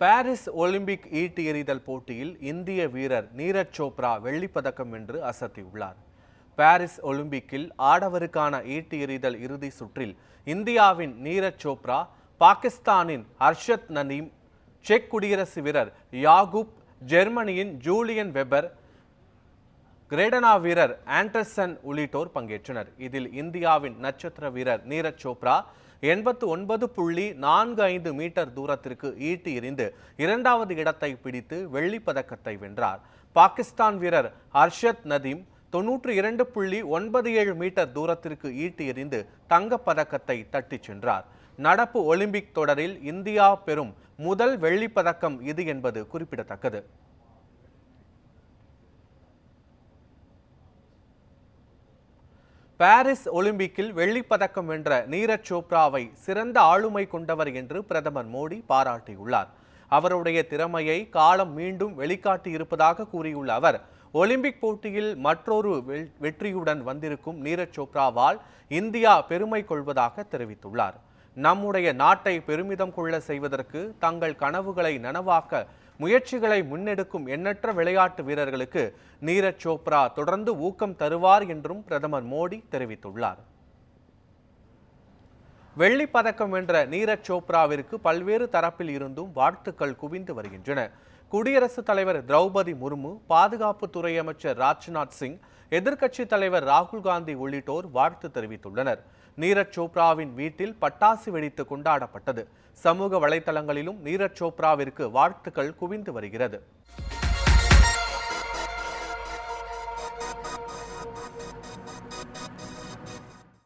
Paris Olympic ஈட்டி எறிதல் போட்டியில் இந்திய வீரர் நீரஜ் சோப்ரா வெள்ளிப்பதக்கம் வென்று அசத்தியுள்ளார். பாரிஸ் ஒலிம்பிக்கில் ஆடவருக்கான ஈட்டி எறிதல் இறுதி சுற்றில் இந்தியாவின் நீரஜ் சோப்ரா பாகிஸ்தானின் ஹர்ஷத் நனீம் செக் குடியரசு வீரர் யாகூப் ஜெர்மனியின் ஜூலியன் வெபர் கிரேடனா வீரர் ஆண்டர்சன் உள்ளிட்டோர் பங்கேற்றனர். இதில் இந்தியாவின் நட்சத்திர வீரர் நீரஜ் சோப்ரா எண்பத்து ஒன்பது புள்ளி நான்கு ஐந்து மீட்டர் தூரத்திற்கு ஈட்டி எறிந்து இரண்டாவது இடத்தை பிடித்து வெள்ளிப் பதக்கத்தை வென்றார். பாகிஸ்தான் வீரர் ஹர்ஷத் நதீம் தொன்னூற்று இரண்டு புள்ளி ஒன்பது ஏழு மீட்டர் தூரத்திற்கு ஈட்டி எறிந்து தங்கப் பதக்கத்தை தட்டிச் சென்றார். நடப்பு ஒலிம்பிக் தொடரில் இந்தியா பெறும் முதல் வெள்ளிப் பதக்கம் இது என்பது குறிப்பிடத்தக்கது. பாரிஸ் ஒலிம்பிக்கில் வெள்ளிப் பதக்கம் வென்ற நீரஜ் சோப்ராவை சிறந்த ஆளுமை கொண்டவர் என்று பிரதமர் மோடி பாராட்டியுள்ளார். அவருடைய திறமையை காலம் மீண்டும் வெளிக்காட்டி இருப்பதாக கூறியுள்ள அவர் ஒலிம்பிக் போட்டியில் மற்றொரு வெ- வெற்றியுடன் வந்திருக்கும் நீரஜ் சோப்ராவால் இந்தியா பெருமை கொள்வதாக தெரிவித்துள்ளார். நம்முடைய நாட்டை பெருமிதம் கொள்ள செய்வதற்கு தங்கள் கனவுகளை நனவாக்க முயற்சிகளை முன்னெடுக்கும் எண்ணற்ற விளையாட்டு வீரர்களுக்கு நீரஜ் சோப்ரா தொடர்ந்து ஊக்கம் தருவார் என்றும் பிரதமர் மோடி தெரிவித்துள்ளார். வெள்ளி பதக்கம் வென்ற நீரஜ் சோப்ராவிற்கு பல்வேறு தரப்பில் இருந்தும் வாழ்த்துக்கள் குவிந்து வருகின்றன. குடியரசுத் தலைவர் திரௌபதி முர்மு பாதுகாப்புத்துறை அமைச்சர் ராஜ்நாத் சிங் எதிர்க்கட்சித் தலைவர் ராகுல் காந்தி உள்ளிட்டோர் வாழ்த்து தெரிவித்துள்ளனர். நீரஜ் சோப்ராவின் வீட்டில் பட்டாசு வெடித்து கொண்டாடப்பட்டது. சமூக வலைதளங்களிலும் நீரஜ் சோப்ராவிற்கு வாழ்த்துக்கள் குவிந்து வருகிறது.